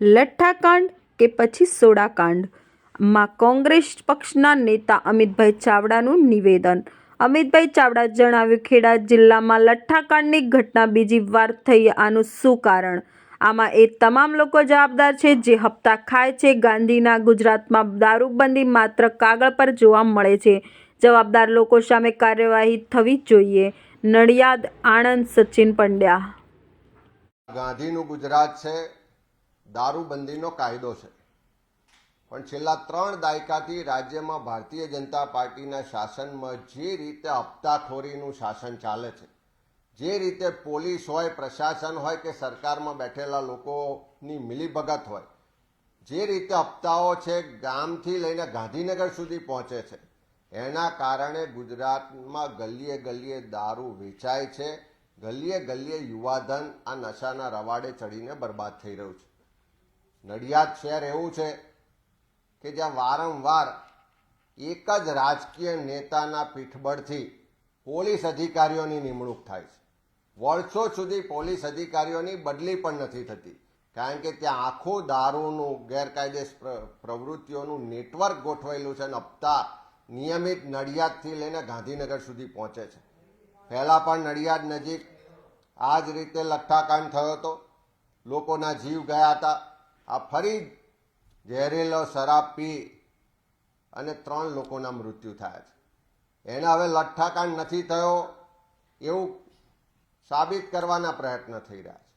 લઠ્ઠાકાંડ કે પછી સોડાકાંડ? માં કોંગ્રેસ પક્ષના નેતા અમિતભાઈ ચાવડાનું નિવેદન. અમિતભાઈ ચાવડા જણાવ્યું, ખેડા જિલ્લામાં લઠ્ઠાકાંડની ઘટના બીજી વાર થઈ આનું શું કારણ? આમાં એ તમામ લોકો જવાબદાર છે જે હપ્તા ખાય છે. ગાંધીના ગુજરાતમાં દારૂબંધી માત્ર કાગળ પર જોવા મળે છે. જવાબદાર લોકો સામે કાર્યવાહી થવી જોઈએ. નડિયાદ આણંદ સચિન પંડ્યા. ગાંધીનું ગુજરાત છે. દારૂબંધીનો કાયદો છે. પણ છેલ્લા ત્રણ દાયકાથી રાજ્યમાં ભારતીય જનતા પાર્ટીના શાસનમાં જે રીતે હપ્તાખોરીનું શાસન ચાલે છે, જે રીતે પોલીસ હોય, પ્રશાસન હોય કે સરકારમાં બેઠેલા લોકોની મિલીભગત હોય, જે રીતે હપ્તાઓ છે ગામથી લઈને ગાંધીનગર સુધી પહોંચે છે, એના કારણે ગુજરાતમાં ગલીએ ગલીએ દારૂ વેચાય છે, ગલીએ ગલીએ યુવાધન આ નશાના રવાડે ચડીને બરબાદ થઈ રહ્યું છે. નડિયાદ શહેર એવું છે કે જ્યાં વારંવાર એક જ રાજકીય નેતાના પીઠબળથી પોલીસ અધિકારીઓની નિમણૂક થાય છે. વર્ષો સુધી પોલીસ અધિકારીઓની બદલી પણ નથી થતી. કારણ કે ત્યાં આખું દારૂનું ગેરકાયદેસ પ્રવૃત્તિઓનું નેટવર્ક ગોઠવાયેલું છે અને હપ્તા નિયમિત નડિયાદથી લઈને ગાંધીનગર સુધી પહોંચે છે. પહેલાં પણ નડિયાદ નજીક આ જ રીતે લઠ્ઠાકાંડ થયો હતો. લોકોના જીવ ગયા હતા. આ ફરી ઝેરીલો શરાબ પી અને ત્રણ લોકોના મૃત્યુ થયા છે. એને હવે લઠ્ઠાકાંડ નથી થયો એવું સાબિત કરવાના પ્રયત્ન થઈ રહ્યા છે.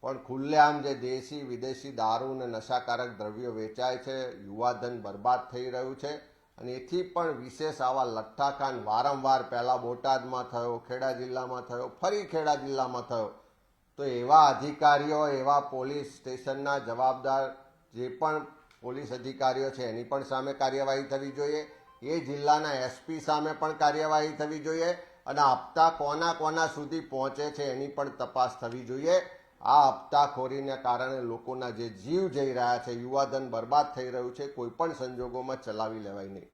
પણ ખુલ્લેઆમ જે દેશી, વિદેશી દારૂ અને નશાકારક દ્રવ્યો વેચાય છે, યુવાધન બરબાદ થઈ રહ્યું છે અને એથી પણ વિશેષ આવા લઠ્ઠાકાંડ વારંવાર પહેલાં બોટાદમાં થયો, ખેડા જિલ્લામાં થયો, ફરી ખેડા જિલ્લામાં થયો. તો એવા અધિકારીઓ, એવા પોલીસ સ્ટેશનના જવાબદાર જે પણ પોલીસ અધિકારીઓ છે, એની પણ સામે કાર્યવાહી થવી જોઈએ. એ જિલ્લાના એસપી સામે પણ કાર્યવાહી થવી જોઈએ અને હપ્તા કોના કોના સુધી પહોંચે છે એની પણ તપાસ થવી જોઈએ. આ હપ્તાખોરીને કારણે લોકોના જે જીવ જઈ રહ્યા છે, યુવાધન બરબાદ થઈ રહ્યું છે, કોઈ પણ સંજોગોમાં ચલાવી લેવાય નહીં.